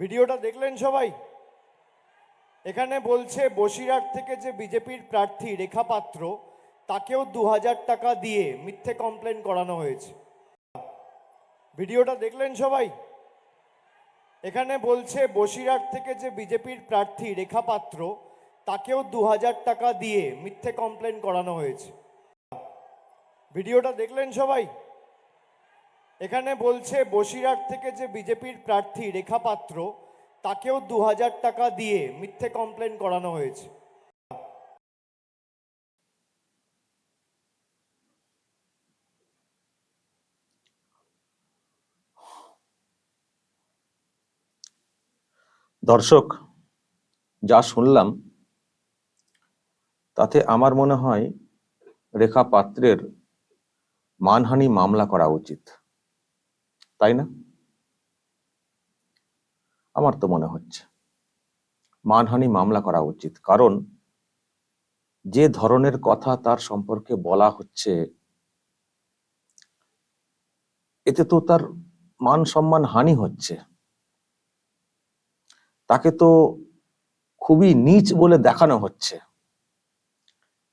ভিডিওটা দেখলেন সবাই? এখানে বলছে বসিরহাট থেকে যে বিজেপির প্রার্থী রেখা পাত্র, তাকেও দু হাজার টাকা দিয়ে মিথ্যে কমপ্লেন করানো হয়েছে। ভিডিওটা দেখলেন সবাই? এখানে বলছে বসিরহাট থেকে যে বিজেপির প্রার্থী রেখা পাত্র, তাকেও দু হাজার টাকা দিয়ে মিথ্যে কমপ্লেন করানো হয়েছে। ভিডিওটা দেখলেন সবাই? এখানে বলছে বসিরহাট থেকে যে বিজেপির প্রার্থী রেখা পাত্র তাকেও দু হাজার টাকা দিয়ে মিথ্যে কমপ্লেন করানো হয়েছে। দর্শক, যা শুনলাম, তাতে আমার মনে হয় রেখা পাত্রের মানহানি মামলা করা উচিত। তাই না? আমার তো মনে হচ্ছে, মানহানি মামলা করা উচিত। কারণ যে ধরনের কথা তার সম্পর্কে বলা হচ্ছে, এতে তো তার মান সম্মান হানি হচ্ছে। তাকে তো খুবই নিচ বলে দেখানো হচ্ছে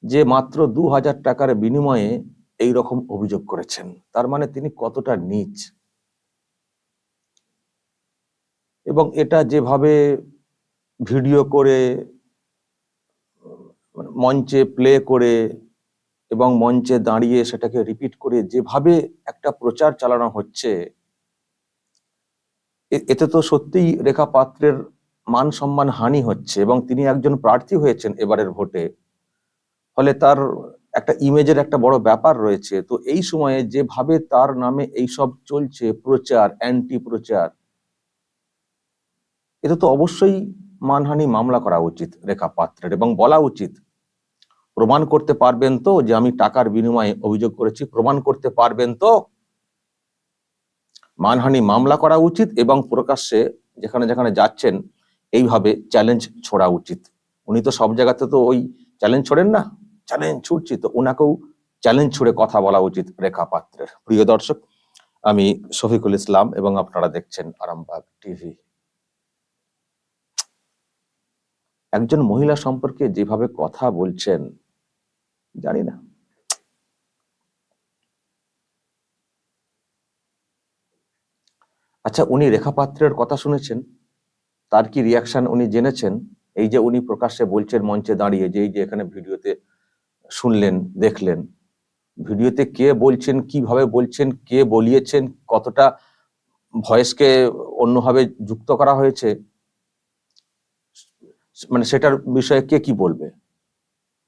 যে মাত্র দু হাজার টাকার বিনিময়ে এই রকম অভিযোগ করেছেন। তার মানে তিনি কতটা নিচ? এবং এটা যেভাবে ভিডিও করে, মঞ্চে প্লে করে এবং মঞ্চে দাঁড়িয়ে সেটাকে রিপিট করে যেভাবে একটা প্রচার চালানো হচ্ছে এতে তো সত্যিই রেখা পাত্রের মান সম্মান হানি হচ্ছে এবং তিনি একজন প্রার্থী হয়েছেন এবারের ভোটে। ফলে তার একটা ইমেজের একটা বড় ব্যাপার রয়েছে। তো এই সময়ে যেভাবে তার নামে এইসব চলছে, প্রচার, অ্যান্টি প্রচার এটা তো অবশ্যই মানহানি মামলা করা উচিত রেখা পাত্রের এবং বলা উচিত। প্রমাণ করতে পারবেন তো যে আমি টাকার বিনিময়ে অভিযোগ করেছি, প্রমাণ করতে পারবেন তো মানহানি মামলা করা উচিত এবং প্রকাশ্যে যেখানে যেখানে যাচ্ছেন এইভাবে চ্যালেঞ্জ ছোড়া উচিত। উনি তো সব জায়গাতে তো ওই চ্যালেঞ্জ ছোড়েন না? চ্যালেঞ্জ ছুটছি তো ওনাকেও চ্যালেঞ্জ ছুড়ে কথা বলা উচিত রেখা পাত্রের। প্রিয় দর্শক, আমি শফিকুল ইসলাম এবং আপনারা দেখছেন আরামবাগ টিভি। একজন মহিলা সম্পর্কে যেভাবে কথা বলছেন, জানি না। আচ্ছা উনি রেখা পাত্রের কথা শুনেছেন? তার কি রিয়াকশন উনি জেনেছেন? এই যে উনি প্রকাশ্যে বলছেন মঞ্চে দাঁড়িয়ে যে এই যে এখানে ভিডিওতে শুনলেন, দেখলেন। ভিডিওতে কে বলছেন, কীভাবে বলছেন, কে বলিয়েছেন, কতটা ভয়েসকে অন্যভাবে যুক্ত করা হয়েছে? মানে সেটার বিষয়ে কে কি বলবে?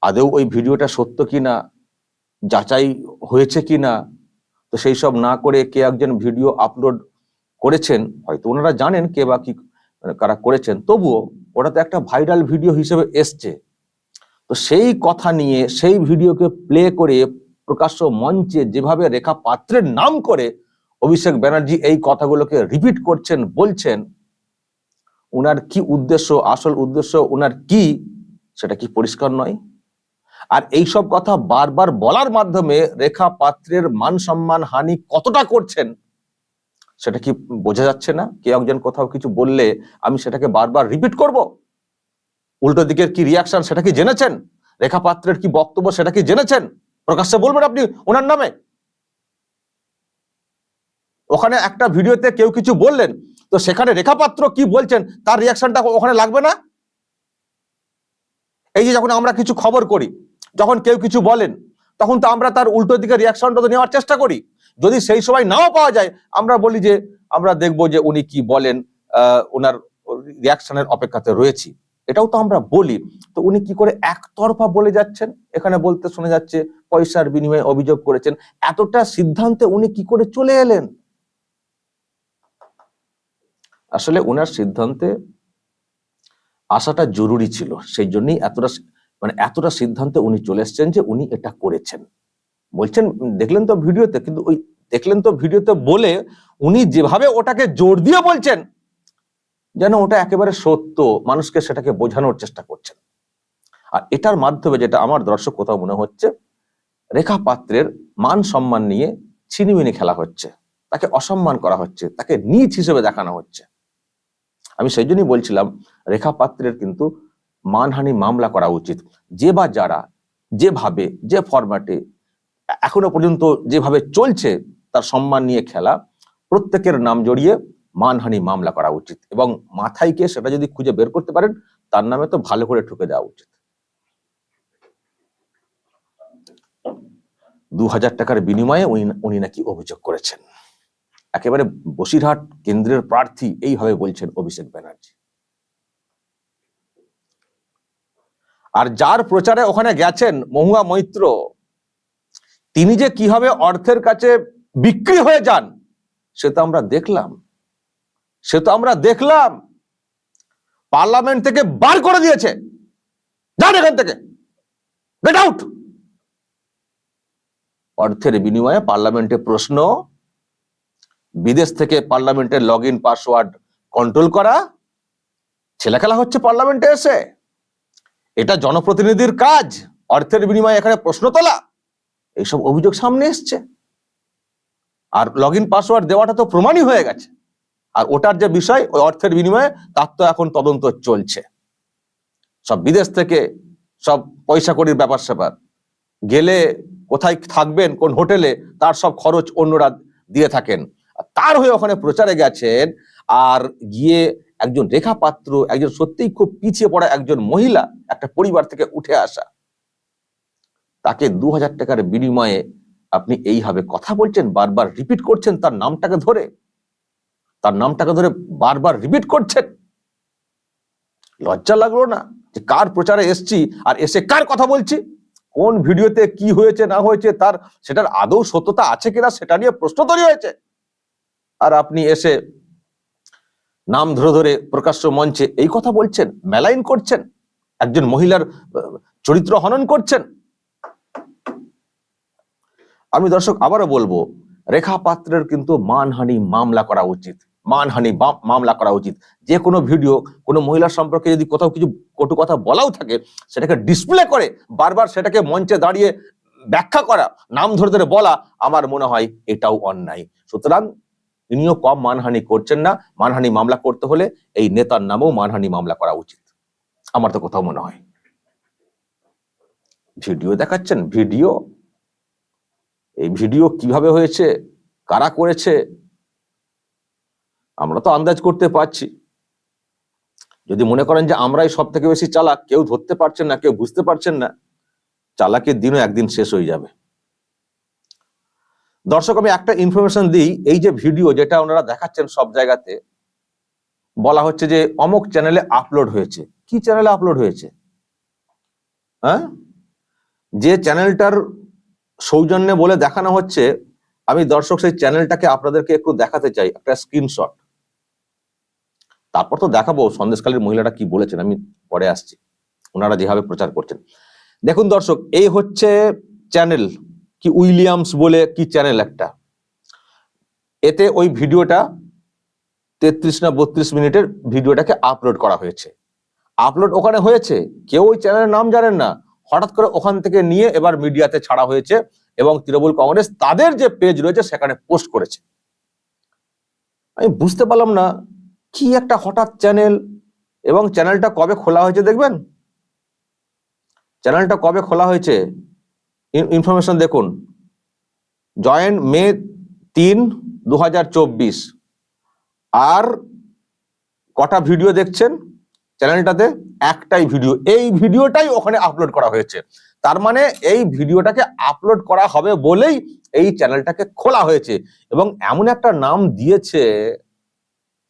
আদৌ ওই ভিডিওটা সত্য কি না যাচাই হয়েছে কি না তো সেই সব না করে কে একজন ভিডিও আপলোড করেছেন, হয়তো ওনারা জানেন কে বা কি কারা করেছেন, তবুও ওটা তো একটা ভাইরাল ভিডিও হিসেবে এসছে। তো সেই কথা নিয়ে, সেই ভিডিওকে প্লে করে প্রকাশ্য মঞ্চে যেভাবে রেখা পাত্রের নাম করে অভিষেক ব্যানার্জি এই কথাগুলোকে রিপিট করছেন, বলছেন উনার কি উদ্দেশ্য, আসল উদ্দেশ্য, উনার কি, সেটা কি পরিষ্কার নয়? আর এই সব কথা বারবার বলার মাধ্যমে রেখা পাত্রের মান সম্মান হানি কতটা করছেন, সেটা কি বোঝা যাচ্ছে না? কে একজন কোথাও কিছু বললে আমি সেটাকে বারবার রিপিট করব? উল্টো দিকের কি রিয়াকশন সেটা কি জেনেছেন? রেখা পাত্রের কি বক্তব্য, সেটা কি জেনেছেন? প্রকাশ্যে বলবেন আপনি ওনার নামে। ওখানে একটা ভিডিওতে কেউ কিছু বললেন তো সেখানে রেখা পাত্র কি বলছেন? তার রিয়াকশনটা ওখানে লাগবে না? এই যে যখন আমরা কিছু খবর করি, যখন কেউ কিছু বলেন, তখন তো আমরা তার উল্টো দিকে রিয়াকশনটা তো নেওয়ার চেষ্টা করি। যদি সেই সময় নাও পাওয়া যায়, আমরা বলি যে, আমরা দেখব যে উনি কি বলেন ওনার রিয়াকশনের অপেক্ষাতে রয়েছি। এটাও তো আমরা বলি। তো উনি কি করে একতরফা বলে যাচ্ছেন? এখানে বলতে শোনা যাচ্ছে, পয়সার বিনিময়ে অভিযোগ করেছেন। এতটা সিদ্ধান্তে উনি কি করে চলে এলেন? আসলে ওনার সিদ্ধান্তে আসাটা জরুরি ছিল। সেই জন্যই এতটা মানে এতটা সিদ্ধান্তে উনি চলে এসেছেন যে উনি এটা করেছেন। বলছেন, দেখলেন তো ভিডিওতে, কিন্তু ওই দেখলেন তো ভিডিওতে বলে উনি যেভাবে ওটাকে জোর দিয়ে বলছেন, যেন ওটা একেবারে সত্য, মানুষকে সেটাকে বোঝানোর চেষ্টা করছেন। আর এটার মাধ্যমে যেটা আমার দর্শক কোথাও মনে হচ্ছে, রেখা পাত্রের মান সম্মান নিয়ে ছিনিমিনি খেলা হচ্ছে। তাকে অসম্মান করা হচ্ছে, তাকে নিচ হিসেবে দেখানো হচ্ছে। আমি সেই জন্যই বলছিলাম রেখা পাত্রের কিন্তু মানহানি মামলা করা উচিত। যে বা যারা যেভাবে যে ফরম্যাটে এখনও পর্যন্ত যেভাবে চলছে তার সম্মান নিয়ে খেলা, প্রত্যেকের নাম জড়িয়ে মানহানি মামলা করা উচিত এবং মাথায় গিয়ে সেটা যদি খুঁজে বের করতে পারেন, তার নামে তো ভালো করে ঠুকে দেওয়া উচিত। দু হাজার টাকার বিনিময়ে উনি নাকি অভিযোগ করেছেন। একেবারে বসিরহাট কেন্দ্রের প্রার্থী এইভাবে বলছেন অভিষেক ব্যানার্জি। আর যার প্রচারে ওখানে গেছেন মহুয়া মৈত্র, তিনি যে কীভাবে অর্থের কাছে বিক্রি হয়ে যান, সে তো আমরা দেখলাম। সে তো আমরা দেখলাম। পার্লামেন্ট থেকে বার করে দিয়েছে। যান এখান থেকে। গেট আউট অর্থের বিনিময়ে পার্লামেন্টে প্রশ্ন বিদেশ থেকে পার্লামেন্টের লগ ইন পাসওয়ার্ড কন্ট্রোল করা ছেলে খেলা হচ্ছে পার্লামেন্টে এসে। এটা জনপ্রতিনিধির কাজ, অর্থের বিনিময়ে এখানে প্রশ্ন তোলা। এইসব অভিযোগ সামনে এসছে। আর লগ ইন পাসওয়ার্ড দেওয়াটা তো প্রমাণই হয়ে গেছে। আর ওটার যে বিষয়, ওই অর্থের বিনিময়ে তার তো এখন তদন্ত চলছে। সব বিদেশ থেকে সব পয়সা করির ব্যাপার স্যাপার। গেলে কোথায় থাকবেন, কোন হোটেলে, তার সব খরচ অন্যরা দিয়ে থাকেন। তার হয়ে ওখানে প্রচারে গেছেন আর গিয়ে একজন রেখা পাত্র একজন সত্যিই খুব পিছিয়ে পড়া একজন মহিলা একটা পরিবার থেকে উঠে আসা। তাকে দু হাজার টাকার বিনিময়ে আপনি এইভাবে কথা বলছেন, বারবার রিপিট করছেন তার নামটাকে ধরে? তার নামটাকে ধরে বারবার রিপিট করছেন? লজ্জা লাগল না যে কার প্রচারে এসছি আর এসে কার কথা বলছি? কোন ভিডিওতে কি হয়েছে, না হয়েছে, তার সেটার আদৌ সত্যতা আছে কিনা সেটা নিয়ে প্রশ্ন তৈরি হয়েছে। আর আপনি এসে নাম ধরে ধরে প্রকাশ্য মঞ্চে এই কথা বলছেন, মেলাইন করছেন, একজন মহিলার চরিত্র হনন করছেন। আমি দর্শক আবারও বলব, রেখা পাত্রের কিন্তু মানহানি মামলা করা উচিত, মানহানি মামলা করা উচিত। যে কোনো ভিডিও, কোনো মহিলার সম্পর্কে যদি কোথাও কিছু কটু কথা বলাও থাকে, সেটাকে ডিসপ্লে করে, বারবার সেটাকে মঞ্চে দাঁড়িয়ে ব্যাখ্যা করা, নাম ধরে ধরে বলা, আমার মনে হয় এটাও অন্যায়। সুতরাং ইনিও কম মানহানি করছেন না, মানহানি মামলা করতে হলে এই নেতার নামেও মানহানি মামলা করা উচিত। আমার তো কোথাও মনে হয়। ভিডিও দেখাচ্ছেন? ভিডিও? এই ভিডিও কীভাবে হয়েছে? কারা করেছে? আমরা তো আন্দাজ করতে পারছি। যদি মনে করেন যে আমরাই সব থেকে বেশি চালাক, কেউ ধরতে পারছেন না, কেউ বুঝতে পারছেন না, চালাকের দিনও একদিন শেষ হয়ে যাবে। দর্শক, আমি একটা ইনফরমেশন দিই, এই যে ভিডিও যেটা ওনারা দেখাচ্ছেন সব জায়গাতে, বলা হচ্ছে যে অমুক চ্যানেলে আপলোড হয়েছে। কি চ্যানেলে আপলোড হয়েছে? হ্যাঁ? যে চ্যানেলটার সৌজন্যে বলে দেখানো হচ্ছে, আমি দর্শক, সেই চ্যানেলটাকে আপনাদেরকে একটু দেখাতে চাই, একটা স্ক্রিনশট তারপর তো দেখাবো সন্দেশকালীর মহিলাটা কি বলেছেন, আমি পরে আসছি। ওনারা যেভাবে প্রচার করছেন। দেখুন দর্শক, এই হচ্ছে চ্যানেল কি উইলিয়ামস বলে কি চ্যানেল একটা? এতে ওই ভিডিওটা তেত্রিশ না বত্রিশ মিনিটের ভিডিওটাকে আপলোড করা হয়েছে। আপলোড ওখানে হয়েছে, কেউ ওই চ্যানেলের নাম জানেন না। হঠাৎ করে ওখান থেকে নিয়ে এবার মিডিয়াতে ছাড়া হয়েছে এবং তৃণমূল কংগ্রেস তাদের যে পেজ রয়েছে সেখানে পোস্ট করেছে। আমি বুঝতে পারলাম না, কি একটা হঠাৎ চ্যানেল এবং চ্যানেলটা কবে খোলা হয়েছে দেখবেন? চ্যানেলটা কবে খোলা হয়েছে? ইনফরমেশন দেখুন। জয়েন মে তিন দু আর কটা ভিডিও দেখছেন? চ্যানেলটাতে একটাই ভিডিও এই ভিডিওটাই ওখানে আপলোড করা হয়েছে। তার মানে এই ভিডিওটাকে আপলোড করা হবে বলেই এই চ্যানেলটাকে খোলা হয়েছে। এবং এমন একটা নাম দিয়েছে,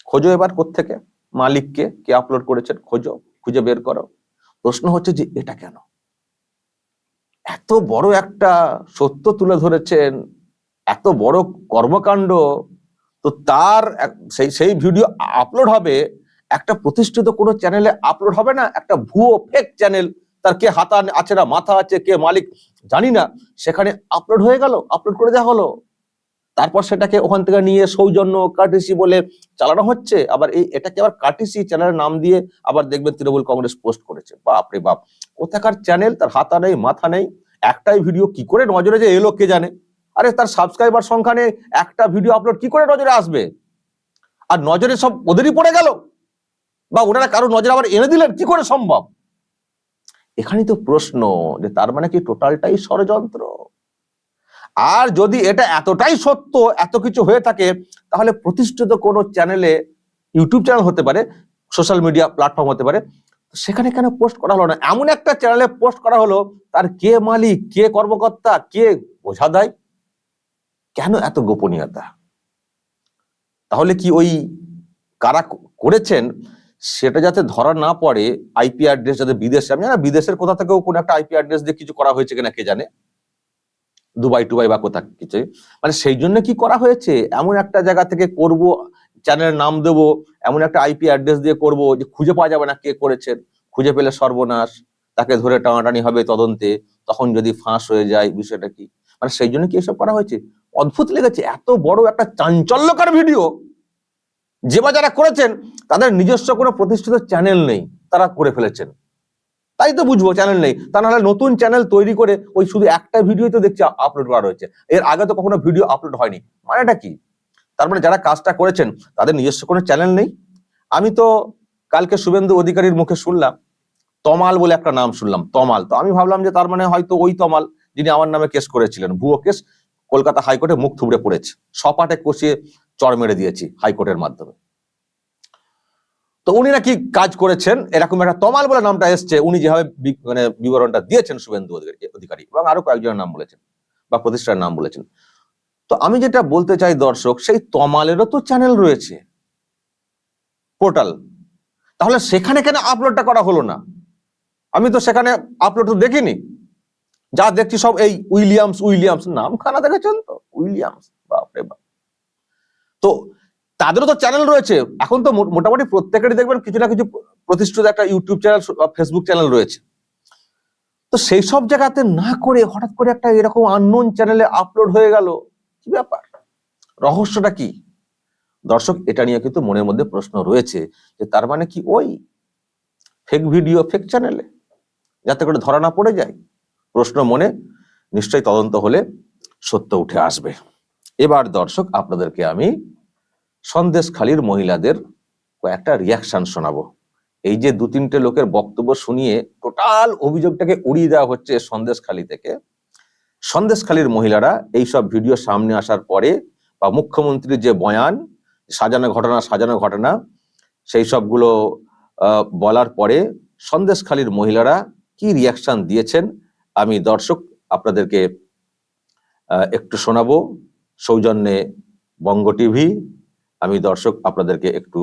খোঁজো এবার কোত্থেকে? মালিককে কে আপলোড করেছেন? খোঁজো, খুঁজে বের করো। প্রশ্ন হচ্ছে যে এটা কেন? এত বড় একটা সত্য তুলে ধরেছেন, এত বড় কর্মকাণ্ড, তো তার সেই সেই ভিডিও আপলোড হবে, একটা প্রতিষ্ঠিত কোনো চ্যানেলে আপলোড হবে না, একটা ভুয়ো ফেক চ্যানেল তার কে হাতা আছে না, মাথা আছে, কে মালিক, জানি না, সেখানে আপলোড হয়ে গেল, আপলোড করে দেওয়া হলো। তারপর সেটাকে ওখান থেকে নিয়ে সৌজন্য কাটিসি বলে চালানো হচ্ছে, আবার এই, এটাকে আবার কাটিসি চ্যানেলের নাম দিয়ে আবার দেখবেন তৃণমূল কংগ্রেস পোস্ট করেছে। বাপ রে বাপ, কোথাকার চ্যানেল তার হাতা নেই, মাথা নেই। একটাই ভিডিও কি করে নজরে যে এলো কে জানে? আরে তার সাবস্ক্রাইবার সংখ্যা নেই একটা ভিডিও আপলোড কি করে নজরে আসবে? আর নজরে সব ওদেরই পড়ে গেল? বা ওনারা কারও নজরে আবার এনে দিলেন? কি করে সম্ভব? এখানেই তো প্রশ্ন যে তার মানে কি টোটালটাই ষড়যন্ত্র? আর যদি এটা এতটাই সত্য, এত কিছু হয়ে থাকে, তাহলে প্রতিষ্ঠিত কোনো চ্যানেলে ইউটিউব চ্যানেল হতে পারে সোশ্যাল মিডিয়া প্ল্যাটফর্ম হতে পারে সেখানে কেন পোস্ট করা হলো না? এমন একটা চ্যানেলে পোস্ট করা হলো, তার কে মালিক, কে কর্মকর্তা, কে বোঝা দেয়? কেন এত গোপনীয়তা? তাহলে কি ওই কারা করেছেন? সেটা যাতে ধরা না পড়ে আইপি অ্যাড্রেস যাতে বিদেশে আমি জানি বিদেশের কোথা থেকেও কোনো একটা আইপি অ্যাড্রেস দিয়ে কিছু করা হয়েছে কিনা কে জানে? দুবাই, টুবাই বা কোথা কিছু। মানে সেই জন্য কি করা হয়েছে? এমন একটা জায়গা থেকে করব চ্যানেলের নাম দেবো, এমন একটা আইপি অ্যাড্রেস দিয়ে করব যে খুঁজে পাওয়া যাবে না কে করেছেন। খুঁজে পেলে সর্বনাশ, তাকে ধরে টানাটানি হবে তদন্তে, তখন যদি ফাঁস হয়ে যায় বিষয়টা কি? মানে সেই জন্য কি এসব করা হয়েছে? অদ্ভুত লেগেছে, এত বড় একটা চাঞ্চল্যকর ভিডিও যে বা যারা করেছেন, তাদের নিজস্ব কোনো প্রতিষ্ঠিত চ্যানেল নেই, তারা করে ফেলেছেন। তাই তো বুঝব চ্যানেল নেই। তা নাহলে নতুন চ্যানেল তৈরি করে ওই শুধু একটা ভিডিও তো দেখছি আপলোড করা রয়েছে। এর আগে তো কখনো ভিডিও আপলোড হয়নি। মানেটা কি? তার মানে যারা কাজটা করেছেন, তাদের নিজস্ব কোনো চ্যানেল নেই। আমি তো কালকে শুভেন্দু অধিকারীর মুখে শুনলাম, তমাল বলে একটা নাম শুনলাম, তমাল। তো আমি ভাবলাম যে তার মানে হয়তো ওই তমাল যিনি আমার নামে কেস করেছিলেন, ভুয়ো কেস কলকাতা হাইকোর্টে মুখ থুবড়ে পড়েছে। সপাটে কষিয়ে চর মেরে দিয়েছি হাইকোর্টের মাধ্যমে। তো উনি নাকি কাজ করেছেন, এরকম একটা তমাল বলে নামটা এসছে, উনি যেভাবে মানে বিবরণটা দিয়েছেন শুভেন্দু অধিকারী এবং আরও কয়েকজনের নাম বলেছেন বা প্রতিষ্ঠানের নাম বলেছেন। তো আমি যেটা বলতে চাই দর্শক, সেই তমালেরও তো চ্যানেল রয়েছে। পোর্টাল তাহলে সেখানে কেন আপলোডটা করা হলো না? আমি তো সেখানে আপলোড তো দেখিনি। যা দেখছি সব এই উইলিয়ামস উইলিয়ামস। নাম খানা দেখেছেন তো? উইলিয়ামস, বাপরে বাপ। তো তাদেরও তো চ্যানেল রয়েছে। এখন তো মোটামুটি প্রত্যেকেরই দেখবেন কিছু না কিছু প্রতিষ্ঠিত একটা ইউটিউব চ্যানেল ফেসবুক চ্যানেল রয়েছে। তো সেই সব জায়গাতে না করে হঠাৎ করে একটা এরকম আননোন চ্যানেলে আপলোড হয়ে গেল। কি ব্যাপার। রহস্যটা কি? দর্শক, এটা নিয়ে কিন্তু মনের মধ্যে প্রশ্ন রয়েছে যে তার মানে কি ওই ফেক ভিডিও ফেক চ্যানেলে যাতে করে ধরা না পড়ে যায়? প্রশ্ন মনে নিশ্চয়ই তদন্ত হলে সত্য উঠে আসবে। এবার দর্শক, আপনাদেরকে আমি সন্দেশখালীর মহিলাদের কয়েকটা রিয়াকশন শোনাবো। এই যে দু তিনটে লোকের বক্তব্য শুনিয়ে টোটাল অভিযোগটাকে উড়িয়ে দেওয়া হচ্ছে সন্দেশখালী থেকে। সন্দেশখালীর মহিলারা এই সব ভিডিও সামনে আসার পরে বা মুখ্যমন্ত্রীর যে বয়ান, সাজানো ঘটনা সাজানো ঘটনা, সেই সবগুলো বলার পরে সন্দেশখালীর মহিলারা কি রিয়াকশন দিয়েছেন, আমি দর্শক আপনাদেরকে একটু শোনাবো। সৌজন্যে বঙ্গ টিভি, আমি দর্শক আপনাদেরকে একটু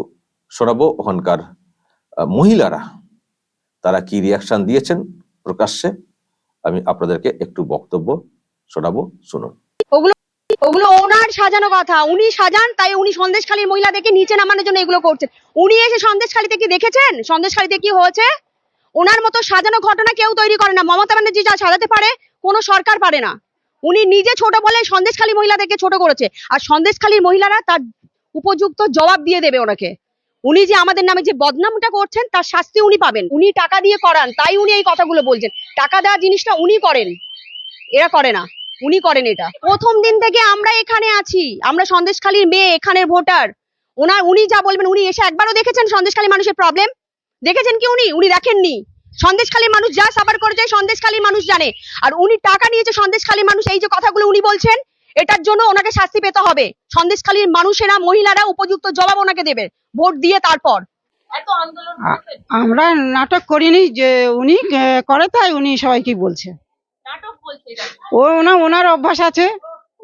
শোনাবো, ওখানকার মহিলারা, তারা কি রিয়াকশন দিয়েছেন প্রকাশ্যে? আমি আপনাদেরকে একটু বক্তব্য শোনাবো, শুনুন। ওগুলো ওনার সাজানো কথা। উনি সাজান, তাই উনি সন্দেশখালীর মহিলাদেরকে নিচে নামানোর জন্য এগুলো করছেন। উনি এসে সন্দেশখালীতে কি দেখেছেন? সন্দেশখালীতে কি হয়েছে? ওনার মতো সাজানো ঘটনা কেউ তৈরি করে না। মমতা ব্যানার্জি যা সাজাতে পারে, কোনো সরকার পারে না। উনি নিজে ছোট বলে সন্দেশখালী মহিলাদেরকে ছোট করেছে। আর সন্দেশখালীর মহিলারা তার উপযুক্ত জবাব দিয়ে দেবে ওনাকে। উনি যে আমাদের নামে যে বদনামটা করছেন, তার শাস্তি উনি পাবেন। উনি টাকা দিয়ে করান, তাই উনি এই কথাগুলো বলছেন। টাকা দেওয়ার জিনিসটা উনি করেন। এরা করে না। উনি করেন এটা। প্রথম দিন থেকে আমরা এখানে আছি। আমরা সন্দেশখালীর মেয়ে, এখানের ভোটার। ওনার, উনি যা বলবেন, উনি এসে একবারও দেখেছেন সন্দেশখালী মানুষের প্রবলেম দেখেছেন কি উনি? উনি দেখেননি সন্দেশখালীর মানুষ যা সাফার করেছে, সন্দেশখালীর মানুষ জানে। আর উনি টাকা নিয়েছে সন্দেশখালীর মানুষ, এই যে কথাগুলো উনি বলছেন, এটার জন্য ওনাকে শাস্তি পেতে হবে। সন্দেশখালীর মানুষেরা, মহিলারা উপযুক্ত জবাব ওনাকে দেবে। ভোট দিয়ে তারপর। আমরা নাটক করিনি যে উনি করে তাই উনি সবাইকে বলছে। ও ওনা ওনার অভ্যাস আছে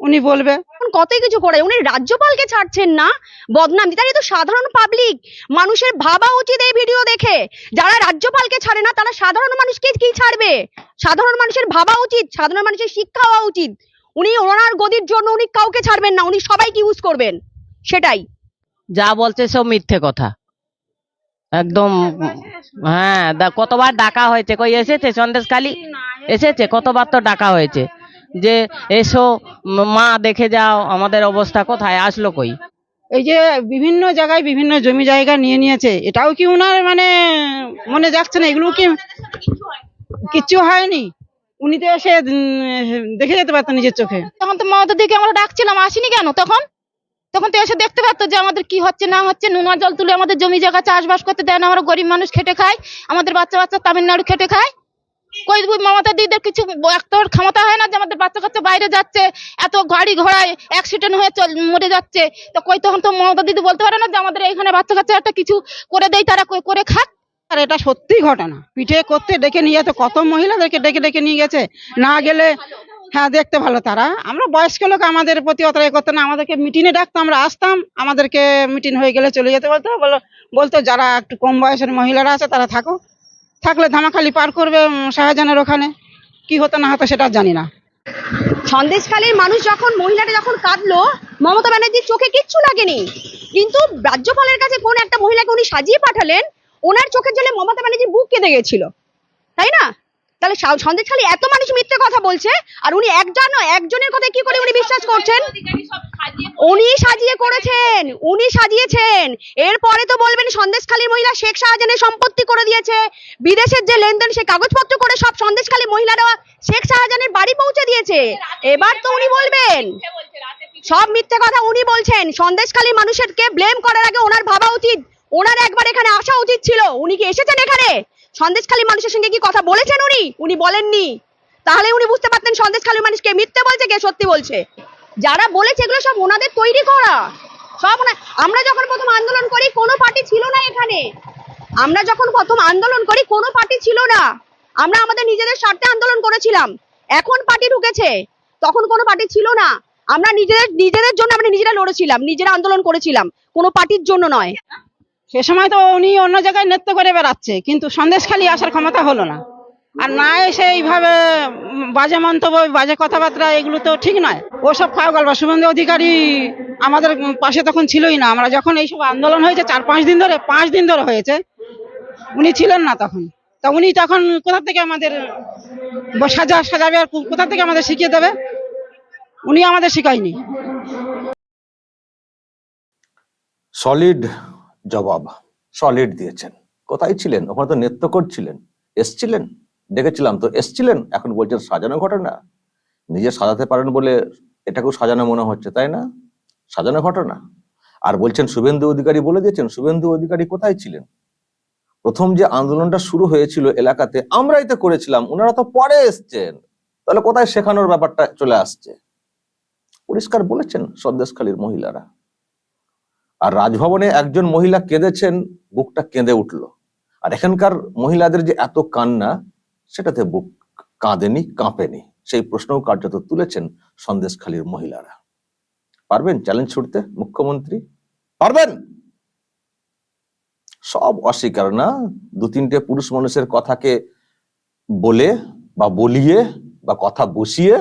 উনি বলবে। কতই কিছু করে উনি রাজ্যপালকে ছাড়ছেন না? বদনাম দিতে তো সাধারণ পাবলিক মানুষের ভাবা উচিত এই ভিডিও দেখে। যারা রাজ্যপালকে ছাড়ে না তারা সাধারণ মানুষকে কি ছাড়বে? সাধারণ মানুষের ভাবা উচিত সাধারণ মানুষের শিক্ষা হওয়া উচিত। উনি ওনার গদির জন্য উনি কাউকে ছাড়বেন না উনি সবাইকে ইউজ করবেন। সেটাই। যা বলছে সব মিথ্যে কথা। একদম হ্যাঁ কতবার ডাকা হয়েছে কই এসেছে সন্দেশ সন্দেশখালি এসেছে কতবার তো ডাকা হয়েছে। যে এসো মা দেখে যাও আমাদের অবস্থা কোথায় আসলো কই? এই যে বিভিন্ন জায়গায় বিভিন্ন জমি জায়গা নিয়ে নিয়েছে এটাও কি উনার মানে মনে যাচ্ছে না? এগুলো কি কিচ্ছু হয়নি? উনি তো এসে দেখে যেতে পারতেন নিজের চোখে। তখন তো মমতার দিকে আমরা ডাকছিলাম আসেনি কেন তখন? তখন তো এসে দেখতে পারতো যে আমাদের কি হচ্ছে, না হচ্ছে। নোনা জল তুলে আমাদের জমি জায়গা চাষবাস করতে দেয় না, আমরা গরিব মানুষ খেটে খাই, আমাদের বাচ্চা বাচ্চা তামিলনাড়ু খেটে খায়। কই মমতা দিদির কিছু একটা ক্ষমতা হয় না যে আমাদের বাচ্চা কাচ্চা বাইরে যাচ্ছে, এত গাড়ি ঘোড়ায় অ্যাক্সিডেন্ট হয়ে চল, মরে যাচ্ছে। তো কই তখন তো মমতা দিদি বলতে পারে না যে আমাদের এখানে বাচ্চা কাচ্চা একটা কিছু করে দেয়, তারা করে খাক? আর এটা সত্যি ঘটনা। পিঠে করতে ডেকে নিয়ে যেত, কত মহিলাদেরকে ডেকে ডেকে নিয়ে গেছে। না গেলে হ্যাঁ দেখতে ভালো তারা। আমরা বয়স্ক লোক, আমাদের প্রতি অত এ করতো না। আমাদেরকে মিটিংয়ে ডাকতো, আমরা আসতাম। আমাদেরকে মিটিং হয়ে গেলে চলে যেতে বলতো। বলো, বলতো, যারা একটু কম বয়সের মহিলারা আছে, তারা থাকো। থাকলে ধামাখালি পার করবে শাহজাহানের ওখানে। কি হতো না হতো সেটা জানি না। সন্দেশখালীর মানুষ যখন, মহিলাটা যখন কাঁদলো, মমতা ব্যানার্জির চোখে কিচ্ছু লাগেনি। কিন্তু রাজ্যপালের কাছে কোন একটা মহিলাকে উনি সাজিয়ে পাঠালেন, ওনার চোখের জলে মমতা ব্যানার্জির বুক কেঁদে গেছিল। তাই না? তাহলে সন্দেশখালী এত মানুষ মিথ্যে কথা বলছে আর উনি একজন একজনের কথা কি করে উনি বিশ্বাস করছেন? উনি সাজিয়ে করেছেন উনি সাজিয়েছেন। এরপরে তো বলবেন সন্দেশখালীর মহিলা শেখ শাহজাহানের সম্পত্তি করে দিয়েছে। বিদেশের যে লেনদেন সে কাগজপত্র করে সব সন্দেশখালী মহিলারা শেখ শাহজাহানের বাড়ি পৌঁছে দিয়েছে। এবার তো উনি বলবেন সব মিথ্যে কথা উনি বলছেন। সন্দেশখালীর মানুষেরকে ব্লেম করার আগে ওনার ভাবা উচিত। ওনার একবার এখানে আসা উচিত ছিল। উনি কি এসেছেন এখানে? সন্দেশখালী মানুষের সঙ্গে কি কথা বলেছেন উনি? উনি বলেননি। তাহলে উনি বুঝতে পারতেন সন্দেশখালীর মানুষকে মিথ্যে বলছে, কে সত্যি বলছে। যারা বলেছে এগুলো সব ওনাদের তৈরি করা। সব আমরা যখন প্রথম আন্দোলন করি, কোনো পার্টি ছিল না এখানে। আমরা যখন প্রথম আন্দোলন করি, কোনো পার্টি ছিল না। আমরা আমাদের নিজেদের স্বার্থে আন্দোলন করেছিলাম। এখন পার্টি ঢুকেছে, তখন কোনো পার্টি ছিল না। আমরা নিজেদের নিজেদের জন্য আমরা নিজেরা লড়েছিলাম, নিজেরা আন্দোলন করেছিলাম। কোনো পার্টির জন্য নয়। সে সময় তো উনি অন্য জায়গায় নৃত্য করে বেড়াচ্ছে, কিন্তু সন্দেশখালি আসার ক্ষমতা হলো না। আর না এসে এইভাবে বাজে মন্তব্য, বাজে কথাবার্তা, এগুলো তো ঠিক নয়। ওসব খাওয়া গল্প। শুভেন্দু অধিকারী আমাদের পাশে তখন ছিলই না। আমরা যখন এইসব আন্দোলন হয়েছে, চার পাঁচ দিন ধরে, পাঁচ দিন ধরে হয়েছে, উনি ছিলেন না তখন। তা উনি তখন কোথা থেকে আমাদের সাজা, সাজাবে আর কোথা থেকে আমাদের শিখিয়ে দেবে? উনি আমাদের শিখায়নি। সলিড জবাব সলিড দিয়েছেন। কোথায় ছিলেন? ওখানে তো নৃত্য করছিলেন এসছিলেন? দেখেছিলাম তো, এসছিলেন? এখন বলছেন সাজানো ঘটনা। নিজে সাজাতে পারেন বলে এটাকেও সাজানো মনে হচ্ছে, তাই না? সাজানো ঘটনা। আর বলছেন শুভেন্দু অধিকারী বলে দিয়েছেন, শুভেন্দু অধিকারী কোথায় ছিলেন? প্রথম যে আন্দোলনটা শুরু হয়েছিল এলাকাতে, আমরাই তো করেছিলাম ওনারা তো পরে এসছেন। তাহলে কোথায় শেখানোর ব্যাপারটা চলে আসছে? পরিষ্কার বলেছেন সন্দেশখালীর মহিলারা। আর রাজভবনে একজন মহিলা কেঁদেছেন, বুকটা কেঁদে উঠল। আর এখানকার মহিলাদের যে এত কান্না, সেটাতে বুক কাঁদেনি, কাঁপেনি। সেই প্রশ্নও কার্যত তুলেছেন সন্দেশখালীর মহিলারা। পারবেন চ্যালেঞ্জ ছুটতে মুখ্যমন্ত্রী? পারবেন! সব অস্বীকার না, দু তিনটে পুরুষ মানুষের কথাকে বলে বা বলিয়ে বা কথা বসিয়ে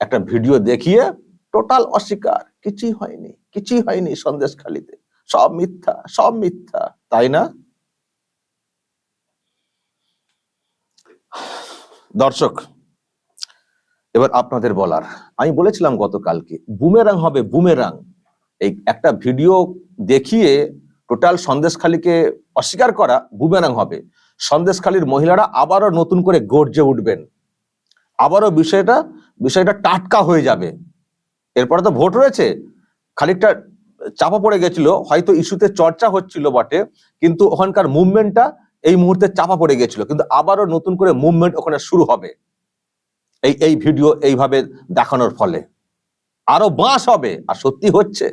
একটা ভিডিও দেখিয়ে টোটাল অস্বীকার। কিছুই হয়নি কিছুই হয়নি সন্দেশখালিতে। সব মিথ্যা সব মিথ্যা। তাই না? দর্শক, এবার আপনাদের বলার। আমি বলেছিলাম গতকালকে, বুমেরাং হবে বুমেরাং। এই একটা ভিডিও দেখিয়ে টোটাল সন্দেশখালীকে অস্বীকার করা বুমেরাং হবে। সন্দেশখালীর মহিলারা আবারও নতুন করে গর্জে উঠবেন। আবারও বিষয়টা বিষয়টা টাটকা হয়ে যাবে। এরপরে তো ভোট রয়েছে। খানিকটা চাপা পড়ে গেছিল, হয়তো ইস্যুতে চর্চা হচ্ছিল বটে, কিন্তু ওখানকার মুভমেন্টটা এই মুহূর্তে চাপা পড়ে গেছিল, কিন্তু আবারও নতুন করে মুভমেন্ট ওখানে শুরু হবে। এই এই ভিডিও এইভাবে দেখানোর ফলে। আরও বাঁশ হবে, আর সত্যি হচ্ছে,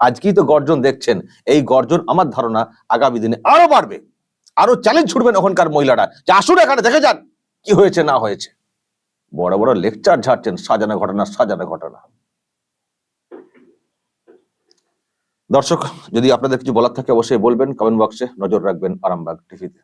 আজকেই তো গর্জন দেখছেন, এই গর্জন আমার ধারণা আগামী দিনে আরও বাড়বে। আরও চ্যালেঞ্জ ছুটবেন ওখানকার মহিলারা। যে আসুন এখানে, দেখে যান, কি হয়েছে, না হয়েছে। বড় বড় লেকচার ঝাড়ছেন, সাজানো ঘটনা সাজানো ঘটনা। দর্শক যদি আপনাদের কিছু বলার থাকে অবশ্যই বলবেন কমেন্ট বক্সে নজর রাখবেন আরামবাগ টিভিতে